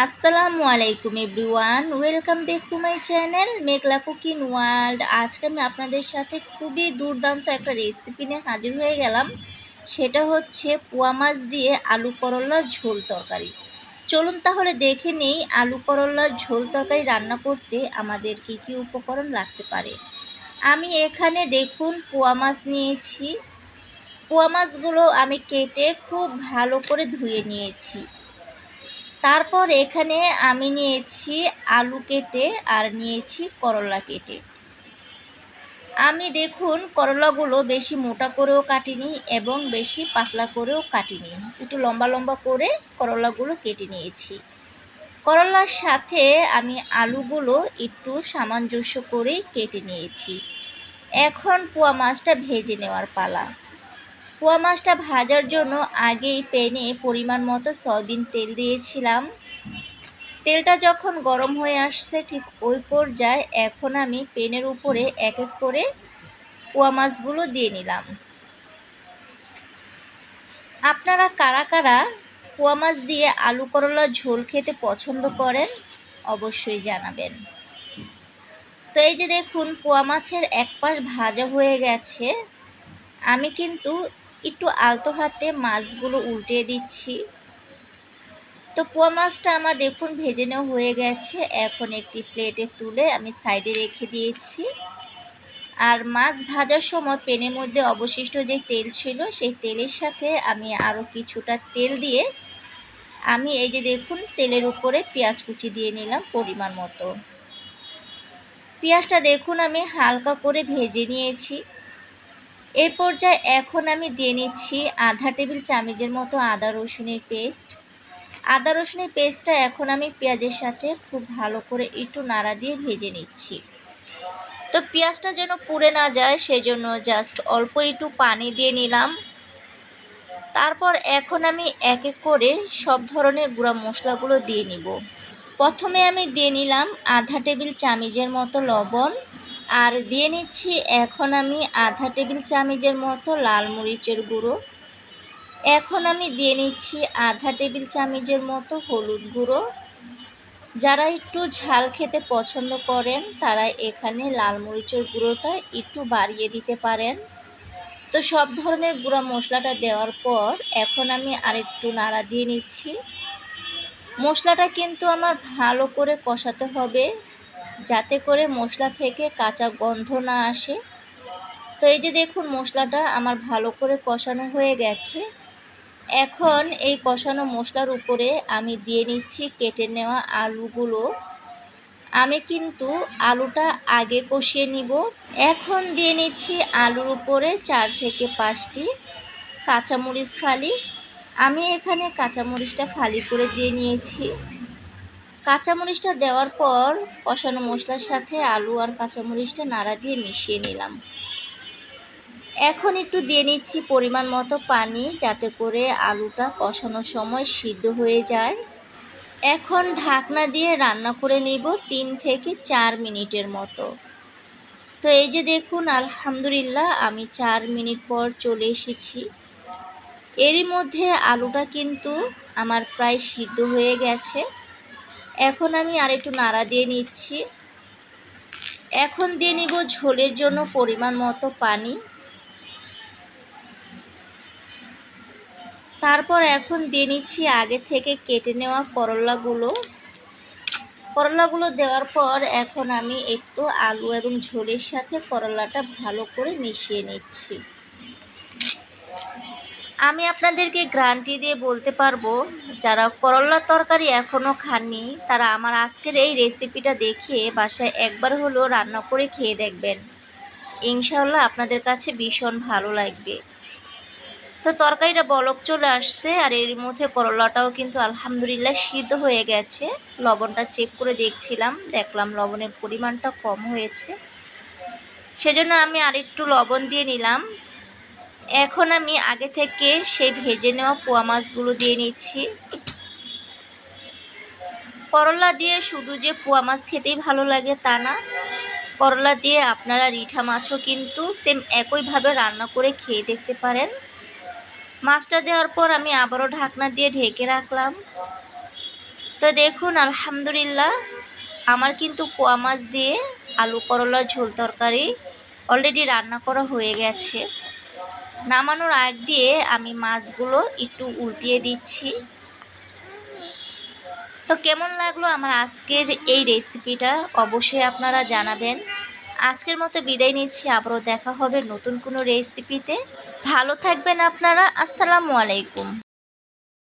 আসসালামু আলাইকুম everyone welcome back to my channel Meghla cooking world আজকে আমি আপনাদের সাথে খুবই দুর্দান্ত একটা রেসিপি নিয়ে হাজির হয়ে গেলাম। সেটা হচ্ছে পোয়া মাছ দিয়ে আলু করলার ঝোল তরকারি। চলুন তাহলে দেখে নেই আলু করলার ঝোল তরকারি রান্না করতে আমাদের কী কী উপকরণ লাগতে পারে। আমি এখানে দেখুন পোয়া মাছ নিয়েছি। পোয়া মাছগুলো আমি কেটে খুব ভালো করে ধুয়ে নিয়েছি। তারপর এখানে আমি নিয়েছি আলু কেটে আর নিয়েছি করলা কেটে। আমি দেখুন করলাগুলো বেশি মোটা করেও কাটিনি এবং বেশি পাতলা করেও কাটিনি। একটু লম্বা লম্বা করে করলাগুলো কেটে নিয়েছি। করলার সাথে আমি আলুগুলো একটু সামঞ্জস্য করে কেটে নিয়েছি। এখন পোয়া মাছটা ভেজে নেওয়ার পালা। পোয়া মাছটা ভাজার জন্য আগেই প্যানে পরিমাণ মতো সয়াবিন তেল দিয়েছিলাম। তেলটা যখন গরম হয়ে আসছে ঠিক ওই পর্যায়ে এখন আমি পেনের উপরে এক এক করে পোয়া মাছগুলো দিয়ে নিলাম। আপনারা কারা কারা পোয়া মাছ দিয়ে আলু করলার ঝোল খেতে পছন্দ করেন অবশ্যই জানাবেন। তো এই যে দেখুন পোয়া মাছের এক পাশ ভাজা হয়ে গেছে। আমি কিন্তু একটু আলতো হাতে মাছগুলো উল্টে দিচ্ছি। তো পোয়া মাছটা আমার দেখুন ভেজে নেওয়া হয়ে গেছে। এখন একটি প্লেটে তুলে আমি সাইডে রেখে দিয়েছি। আর মাছ ভাজার সময় পেনের মধ্যে অবশিষ্ট যে তেল ছিল, সেই তেলের সাথে আমি আরও কিছুটা তেল দিয়ে আমি এই যে দেখুন তেলের উপরে পেঁয়াজ কুচি দিয়ে নিলাম পরিমাণ মতো। পেঁয়াজটা দেখুন আমি হালকা করে ভেজে নিয়েছি। এই পর্যায়ে এখন আমি দিয়ে নিচ্ছি আধা টেবিল চামচের মতো আদা রসুনের পেস্ট। আদা রসুনের পেস্টটা এখন আমি পেঁয়াজের সাথে খুব ভালো করে একটু নাড়া দিয়ে ভেজে নিচ্ছি। তো পেঁয়াজটা যেন পুড়ে না যায়, সেজন্য জাস্ট অল্প একটু পানি দিয়ে নিলাম। তারপর এখন আমি এক এক করে সব ধরনের গুঁড়া মশলাগুলো দিয়ে নিব। প্রথমে আমি দিয়ে নিলাম আধা টেবিল চামিচের মতো লবণ। আর দিয়ে নিচ্ছি এখন আমি আধা টেবিল চামচের মতো লাল মরিচের গুঁড়ো। এখন আমি দিয়ে নিচ্ছি আধা টেবিল চামচের মতো হলুদ গুঁড়ো। যারা একটু ঝাল খেতে পছন্দ করেন, তারা এখানে লাল মরিচের গুঁড়োটা একটু বাড়িয়ে দিতে পারেন। তো সব ধরনের গুঁড়া মশলাটা দেওয়ার পর এখন আমি আরেকটু নাড়া দিয়ে নিচ্ছি। মশলাটা কিন্তু আমার ভালো করে কষাতে হবে। যাতে করে মশলা থেকে কাঁচা গন্ধ না আসে। তো এই যে দেখুন মশলাটা আমার ভালো করে কষানো হয়ে গেছে। এখন এই কষানো মশলার উপরে আমি দিয়ে নিচ্ছি কেটে নেওয়া আলুগুলো। আমি কিন্তু আলুটা আগে কষিয়ে নিব। এখন দিয়ে নিচ্ছি আলুর উপরে চার থেকে পাঁচটি কাঁচামরিচ ফালি। আমি এখানে কাঁচামরিচটা ফালি করে দিয়ে নিয়েছি। কাঁচামরিচটা দেওয়ার পর কষানো মশলার সাথে আলু আর কাঁচামরিচটা নাড়া দিয়ে মিশিয়ে নিলাম। এখন একটু দিয়ে নিচ্ছি পরিমাণ মতো পানি যাতে করে আলুটা কষানোর সময় সিদ্ধ হয়ে যায়। এখন ঢাকনা দিয়ে রান্না করে নিব তিন থেকে চার মিনিটের মতো। তো এই যে দেখুন, আলহামদুলিল্লাহ আমি চার মিনিট পর চলে এসেছি। এরই মধ্যে আলুটা কিন্তু আমার প্রায় সিদ্ধ হয়ে গেছে। এখন আমি আর একটু নাড়া দিয়ে নিচ্ছি। এখন দিয়ে নিব ঝোলের জন্য পরিমাণ মতো পানি। তারপর এখন দিয়ে নিচ্ছি আগে থেকে কেটে নেওয়া করলাগুলো। করলাগুলো দেওয়ার পর এখন আমি একটু আলু এবং ঝোলের সাথে করলাটা ভালো করে মিশিয়ে নিচ্ছি। আমি আপনাদেরকে গ্রান্টি দিয়ে বলতে পারব যারা করলার তরকারি এখনও খাননি, তারা আমার আজকের এই রেসিপিটা দেখে বাসায় একবার হলেও রান্না করে খেয়ে দেখবেন। ইনশাল্লাহ আপনাদের কাছে ভীষণ ভালো লাগবে। তো তরকারিটা বলক চলে আসছে, আর এর মধ্যে করলাটাও কিন্তু আলহামদুলিল্লাহ সিদ্ধ হয়ে গেছে। লবণটা চেক করে দেখছিলাম, দেখলাম লবণের পরিমাণটা কম হয়েছে। সেজন্য আমি আরেকটু লবণ দিয়ে নিলাম। এখন আমি আগে থেকে সেই ভেজে নেওয়া পোয়া মাছগুলো দিয়ে নিচ্ছি। করলা দিয়ে শুধু যে পোয়া মাছ খেতেই ভালো লাগে তা না, করলা দিয়ে আপনারা রিঠা মাছও কিন্তু সেম একইভাবে রান্না করে খেয়ে দেখতে পারেন। মাছটা দেওয়ার পর আমি আবারও ঢাকনা দিয়ে ঢেকে রাখলাম। তো দেখুন, আলহামদুলিল্লাহ, আমার কিন্তু পোয়া মাছ দিয়ে আলু করলার ঝোল তরকারি অলরেডি রান্না করা হয়ে গেছে। নামানোর আগ দিয়ে আমি মাছগুলো একটু উল্টিয়ে দিচ্ছি। তো কেমন লাগল আমার আজকের এই রেসিপিটা? অবশ্যই আপনারা জানাবেন। আজকের মতো বিদায় নিচ্ছি। আবারও দেখা হবে নতুন কোনো রেসিপিতে। ভালো থাকবেন আপনারা। আসসালামু আলাইকুম।